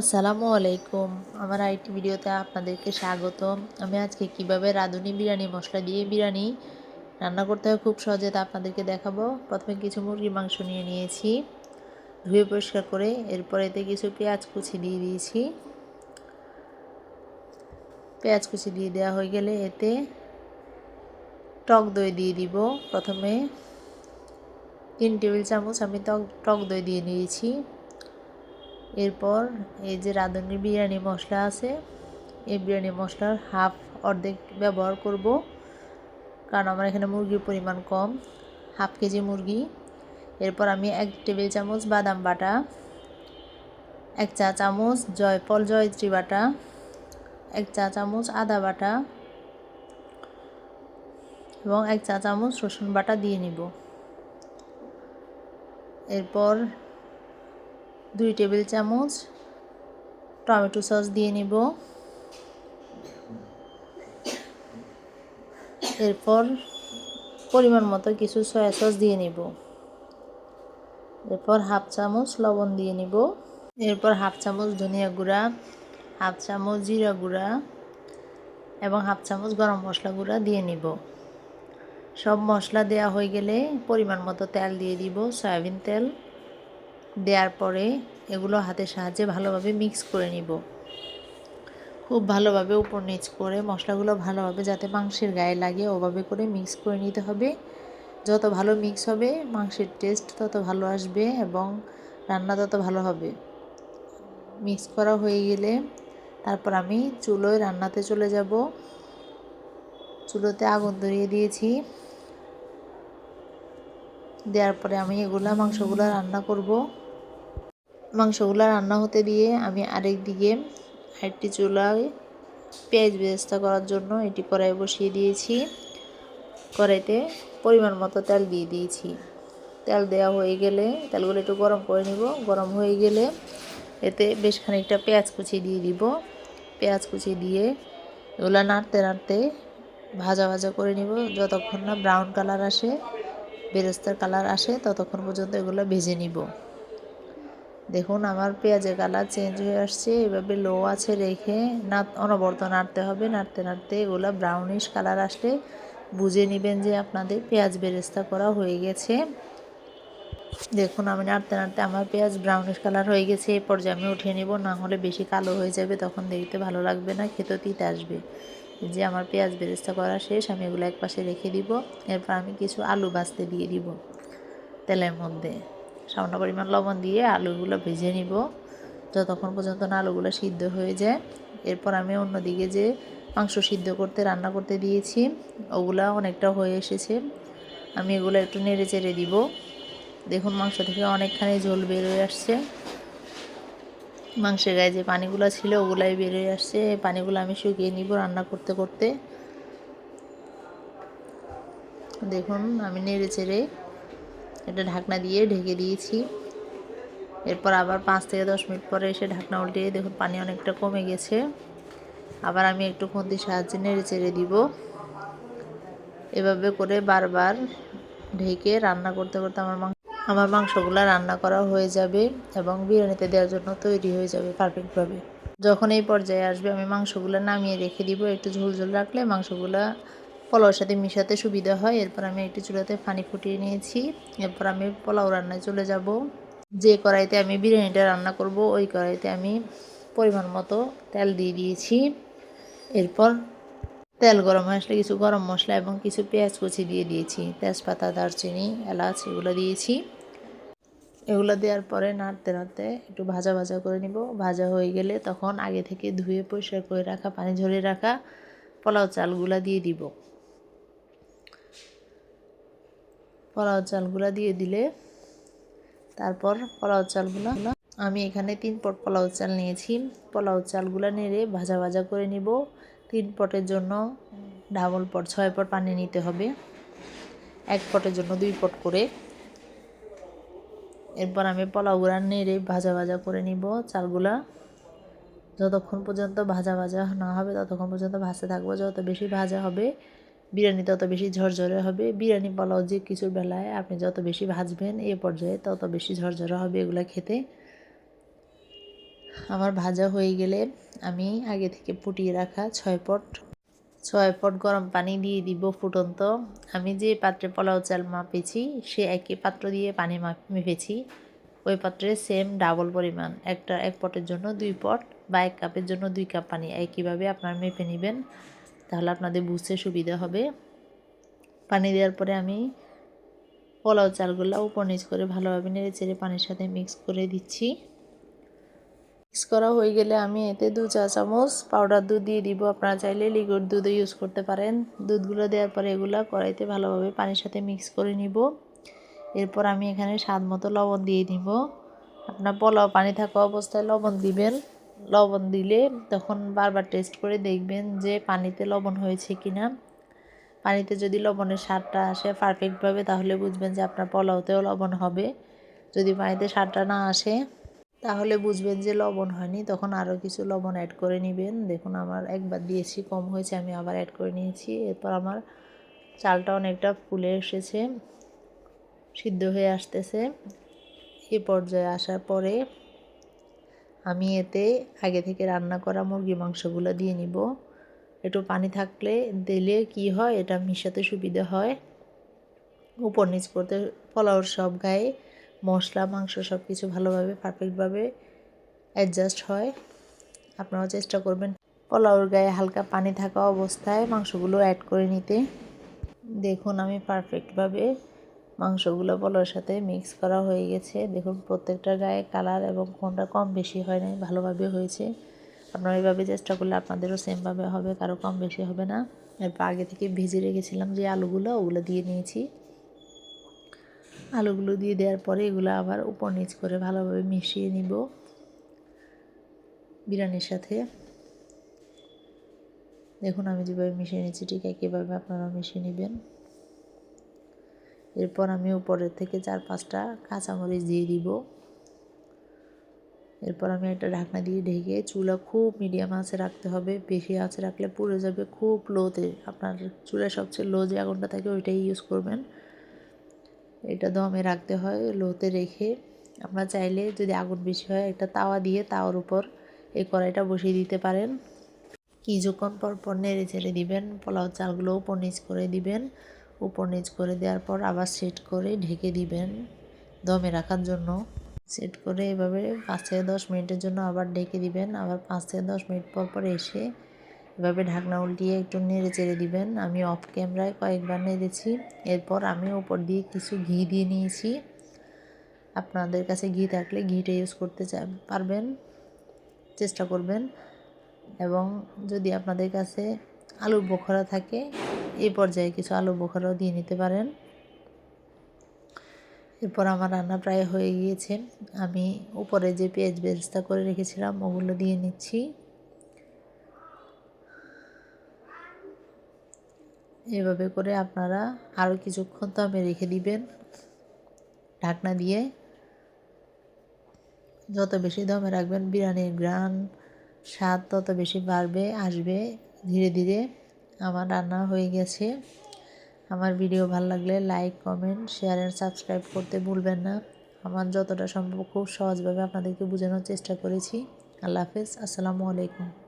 আসসালামু আলাইকুম। আমার আইটি ভিডিওতে আপনাদেরকে স্বাগত আমি আজকে কীভাবে রাঁধুনি বিরিয়ানি, মশলা দিয়ে বিরিয়ানি রান্না করতে হয় খুব সহজে তা আপনাদেরকে দেখাবো। প্রথমে কিছু মুরগির মাংস নিয়ে নিয়েছি, ধুয়ে পরিষ্কার করে এরপর এতে কিছু পেঁয়াজ কুচি দিয়ে দিয়েছি। পেঁয়াজ কুচি দিয়ে দেওয়া হয়ে গেলে এতে টক দই দিয়ে দিব। প্রথমে তিন টেবিল চামচ আমি টক টক দই দিয়ে নিয়েছি। এরপর এই যে রাঁধুনি বিরিয়ানি মশলা আছে, এই বিরিয়ানি মশলার হাফ অর্ধেক ব্যবহার করব। কারণ আমার এখানে মুরগির পরিমাণ কম, হাফ কেজি মুরগি। এরপর আমি এক টেবিল চামচ বাদাম বাটা, এক চা চামচ জয়ফল জয়ত্রী বাটা, এক চা চামচ আদা বাটা এবং এক চা চামচ রসুন বাটা দিয়ে নিব। এরপর দুই টেবিল চামচ টমেটো সস দিয়ে নিব। এরপর পরিমাণ মতো কিছু সয়া সস দিয়ে নিব। এরপর হাফ চামচ লবণ দিয়ে নিব। এরপর হাফ চামচ ধনিয়া গুঁড়া, হাফ চামচ জিরা গুঁড়া এবং হাফ চামচ গরম মশলা গুঁড়া দিয়ে নিব। সব মশলা দেওয়া হয়ে গেলে পরিমাণ মতো তেল দিয়ে দিব, সয়াবিন তেল। দেওয়ার পরে এগুলো হাতের সাহায্যে ভালোভাবে মিক্স করে নিব। খুব ভালোভাবে উপর নিচ করে মশলাগুলো ভালোভাবে যাতে মাংসের গায়ে লাগে ওভাবে করে মিক্স করে নিতে হবে। যত ভালো মিক্স হবে, মাংসের টেস্ট তত ভালো আসবে এবং রান্না তত ভালো হবে। মিক্স করা হয়ে গেলে তারপর আমি চুলোয় রান্নাতে চলে যাব। চুলোতে আগুন ধরিয়ে দিয়েছি। দেওয়ার পরে আমি এগুলা মাংসগুলো রান্না করব। মাংসগুলো রান্না হতে দিয়ে আমি আরেক দিকে আরেকটি চুলায় পেঁয়াজ বেরেস্তা করার জন্য এটি কড়াই বসিয়ে দিয়েছি। কড়াইতে পরিমাণ মতো তেল দিয়ে দিয়েছি। তেল দেওয়া হয়ে গেলে তেলগুলো একটু গরম করে নিব। গরম হয়ে গেলে এতে বেশ খানিকটা পেঁয়াজ কুচি দিয়ে দিব। পেঁয়াজ কুচি দিয়ে এগুলো নাড়তে নাড়তে ভাজা ভাজা করে নিব। যতক্ষণ না ব্রাউন কালার আসে, বেরেস্তার কালার আসে, ততক্ষণ পর্যন্ত এগুলো ভেজে নিব। দেখুন, আমার পেঁয়াজের কালার চেঞ্জ হয়ে আসছে। এভাবে লো আছে রেখে না, অনবরত নাড়তে হবে। নাড়তে নাড়তে এগুলো ব্রাউনিশ কালার আসলে বুঝে নেবেন যে আপনাদের পেঁয়াজ বেরেস্তা করা হয়ে গেছে। দেখুন, আমি নাড়তে নাড়তে আমার পেঁয়াজ ব্রাউনিশ কালার হয়ে গেছে। এই পর্যায়ে আমি উঠিয়ে নেব, না হলে বেশি কালো হয়ে যাবে, তখন দেখতে ভালো লাগবে না, খেতে তিতে আসবে। যে আমার পেঁয়াজ বেরেস্তা করা শেষ, আমি এগুলো এক পাশে রেখে দিব। এরপর আমি কিছু আলু বাছতে দিয়ে দিব তেলের মধ্যে। সামান্য পরিমাণ লবণ দিয়ে আলুগুলো ভেজে নিব। যতক্ষণ পর্যন্ত না আলুগুলো সিদ্ধ হয়ে যায়, এরপর আমি অন্যদিকে যে মাংস সিদ্ধ করতে, রান্না করতে দিয়েছি, ওগুলা অনেকটা হয়ে এসেছে। আমি এগুলো একটু নেড়ে চেড়ে দিব। দেখুন, মাংস থেকে অনেকখানি ঝোল বেরোয় আসছে। মাংসের গায়ে যে পানিগুলো ছিল, ওগুলাই বেরোয় আসছে। পানিগুলো আমি শুকিয়ে নিব রান্না করতে করতে। দেখুন, আমি নেড়ে চেড়ে এটা ঢাকনা দিয়ে ঢেকে দিয়েছি। এরপর আবার পাঁচ থেকে দশ মিনিট পরে এসে ঢাকনা উল্টিয়ে দেখুন পানি অনেকটা কমে গেছে। আবার আমি একটু খুন্তির সাহায্যে নেড়ে চেড়ে দিব। এভাবে করে বারবার ঢেকে রান্না করতে করতে আমার মাংস আমার মাংসগুলো রান্না করা হয়ে যাবে এবং বিরিয়ানিতে দেওয়ার জন্য তৈরি হয়ে যাবে পারফেক্টভাবে। যখন এই পর্যায়ে আসবে আমি মাংসগুলো নামিয়ে রেখে দিব। একটু ঝোল ঝোল রাখলে মাংসগুলো পোলাওর সাথে মিশাতে সুবিধা হয়। এরপর আমি একটি চুলাতে পানি ফুটিয়ে নিয়েছি। এরপর আমি পোলাও রান্নায় চলে যাব। যে কড়াইতে আমি বিরিয়ানিটা রান্না করব, ওই কড়াইতে আমি পরিমাণ মতো তেল দিয়ে দিয়েছি। এরপর তেল গরম হয়ে আসলে কিছু গরম মশলা এবং কিছু পেঁয়াজ কুচি দিয়ে দিয়েছি। তেজপাতা, দারচিনি, এলাচ এগুলো দিয়েছি। এগুলো দেওয়ার পরে নাড়তে নাড়তে একটু ভাজা ভাজা করে নিব। ভাজা হয়ে গেলে তখন আগে থেকে ধুয়ে পরিষ্কার করে রাখা, পানি ঝরিয়ে রাখা পোলাও চালগুলা দিয়ে দিব। পোলাও চালগুলা দিয়ে দিলে তারপর পোলাও চালগুলো আমি এখানে তিন পট পোলাও চাল নিয়েছি। পোলাও চালগুলো নেড়ে ভাজা ভাজা করে নিব। তিন পটের জন্য ডাবল পট, ছয় পট পানি নিতে হবে। এক পটের জন্য দুই পট করে। এরপর আমি পোলাওগুলা নেড়ে ভাজা ভাজা করে নিব চালগুলা। যতক্ষণ পর্যন্ত ভাজা ভাজা না হবে, ততক্ষণ পর্যন্ত ভাজতে থাকব। যত বেশি ভাজা হবে বিরিয়ানি তত বেশি ঝরঝরে হবে। বিরিয়ানি পোলাও যে কিছুর বেলায় আপনি যত বেশি ভাজবেন এ পর্যায়ে তত বেশি ঝরঝরে হবে এগুলো খেতে। আমার ভাজা হয়ে গেলে আমি আগে থেকে ফুটিয়ে রাখা ছয় পট ছয় পট গরম পানি দিয়ে দিব ফুটন্ত। আমি যে পাত্রে পোলাও চাল মাপেছি, সে একই পাত্র দিয়ে পানি মাপ মেপেছি। ওই পাত্রে সেম ডাবল পরিমাণ, একটা এক পটের জন্য দুই পট বা এক কাপের জন্য দুই কাপ পানি। একইভাবে আপনার মেপে নেবেন। তাহলে আপনাদের বুঝতে সুবিধা হবে। পানি দেওয়ার পরে আমি পোলাও চালগুলো উপর নিচ করে ভালোভাবে নেড়ে চেড়ে পানির সাথে মিক্স করে দিচ্ছি। মিক্স করা হয়ে গেলে আমি এতে দু চা চামচ পাউডার দুধ দিয়ে দিব। আপনারা চাইলে লিকুইড দুধও ইউজ করতে পারেন। দুধগুলো দেওয়ার পরে এগুলো কড়াইতে ভালোভাবে পানির সাথে মিক্স করে নিব। এরপর আমি এখানে স্বাদ মতো লবণ দিয়ে দিব। আপনার পোলাও পানি থাকা অবস্থায় লবণ দিবেন। লবণ দিলে তখন বারবার টেস্ট করে দেখবেন যে পানিতে লবণ হয়েছে কি না পানিতে যদি লবণের স্বাদটা আসে পারফেক্টভাবে তাহলে বুঝবেন যে আপনার পোলাওতেও লবণ হবে। যদি পানিতে স্বাদটা না আসে, তাহলে বুঝবেন যে লবণ হয়নি। তখন আরও কিছু লবণ অ্যাড করে নেবেন। দেখুন, আমার একবার দিয়েছি, কম হয়েছে, আমি আবার অ্যাড করে নিয়েছি। এরপর আমার চালটা অনেকটা ফুলে এসেছে, সিদ্ধ হয়ে আসতেছে। এ পর্যায়ে আসার পরে আমি এতে আগে থেকে রান্না করা মুরগি মাংসগুলো দিয়ে নিব। একটু পানি থাকলে দিলে কি হয়, এটা মিশাতে সুবিধা হয়। উপর নিচ করতে পোলাওর সব গায়ে মশলা, মাংস সব কিছু ভালোভাবে পারফেক্টভাবে অ্যাডজাস্ট হয়। আপনারাও চেষ্টা করবেন পোলাওর গায়ে হালকা পানি থাকা অবস্থায় মাংসগুলো অ্যাড করে নিতে। দেখুন আমি পারফেক্টভাবে মাংসগুলো পোলাওর সাথে মিক্স করা হয়ে গেছে। দেখুন, প্রত্যেকটা গায়ে কালার এবং কোনটা কম বেশি হয় নাই, ভালোভাবে হয়েছে। আপনারা এইভাবে চেষ্টা করলে আপনাদেরও সেমভাবে হবে, কারও কম বেশি হবে না। এরপর আগে থেকে ভেজে রেখেছিলাম যে আলুগুলো, ওগুলো দিয়ে নিয়েছি। আলুগুলো দিয়ে দেওয়ার পরে এগুলো আবার উপর নিচ করে ভালোভাবে মিশিয়ে নিব বিরিয়ানির সাথে। দেখুন, আমি যেভাবে মিশিয়ে নিচ্ছি, ঠিক একইভাবে আপনারা মিশিয়ে নেবেন। এরপর আমি উপরের থেকে চার পাঁচটা কাঁচামরিচ দিয়ে দিব। এরপর আমি একটা ঢাকনা দিয়ে ঢেকে চুলা খুব মিডিয়াম আঁচে রাখতে হবে। বেশি আঁচে রাখলে পুড়ে যাবে খুব লোতে আপনার চুলায় সবচেয়ে লো যে আগুনটা থাকে ওইটাই ইউজ করবেন। এটা দমে রাখতে হয় লোতে রেখে। আপনারা চাইলে যদি আগুন বেশি হয়, একটা তাওয়া দিয়ে তাওয়ার উপর এই কড়াইটা বসিয়ে দিতে পারেন। কিছুক্ষণ পর পর নেড়ে ছেড়ে দিবেন পোলাও চালগুলো উপর নিচ করে দিবেন। উপর নিচ করে দেওয়ার পর আবার সেট করে ঢেকে দিবেন দমে রাখার জন্য। সেট করে এভাবে পাঁচ থেকে দশ মিনিটের জন্য আবার ঢেকে দিবেন। আবার পাঁচ থেকে দশ মিনিট পর পর এসে এভাবে ঢাকনা উল্টিয়ে একটু নেড়ে চেড়ে দিবেন। আমি অফ ক্যামেরায় কয়েকবার নেড়েছি। এরপর আমি ওপর দিয়ে কিছু ঘি দিয়ে নিয়েছি। আপনাদের কাছে ঘি থাকলে ঘিটা ইউজ করতে পারবেন, চেষ্টা করবেন। এবং যদি আপনাদের কাছে আলু বোখরা থাকে এই পর্যায়ে কিছু আলু বোখরাও দিয়ে নিতে পারেন। এরপর আমার রান্না প্রায় হয়ে গিয়েছে। আমি উপরে যে পেঁয়াজ বেরেস্তা করে রেখেছিলাম, ওগুলো দিয়ে নিচ্ছি। এভাবে করে আপনারা আরও কিছুক্ষণ তো আমি রেখে দিবেন ঢাকনা দিয়ে। যত বেশি দমে রাখবেন, বিরিয়ানির গ্রান স্বাদ তত বেশি বাড়বে, আসবে ধীরে ধীরে। আমার রান্না হয়ে গেছে। আমার ভিডিও ভালো লাগলে like, comment share and subscribe করতে ভুলবেন না। আমার যতটা সম্ভব খুব সহজভাবে আপনাদেরকে বোঝানোর চেষ্টা করেছি। আল্লাহ হাফেজ। আসসালামু আলাইকুম।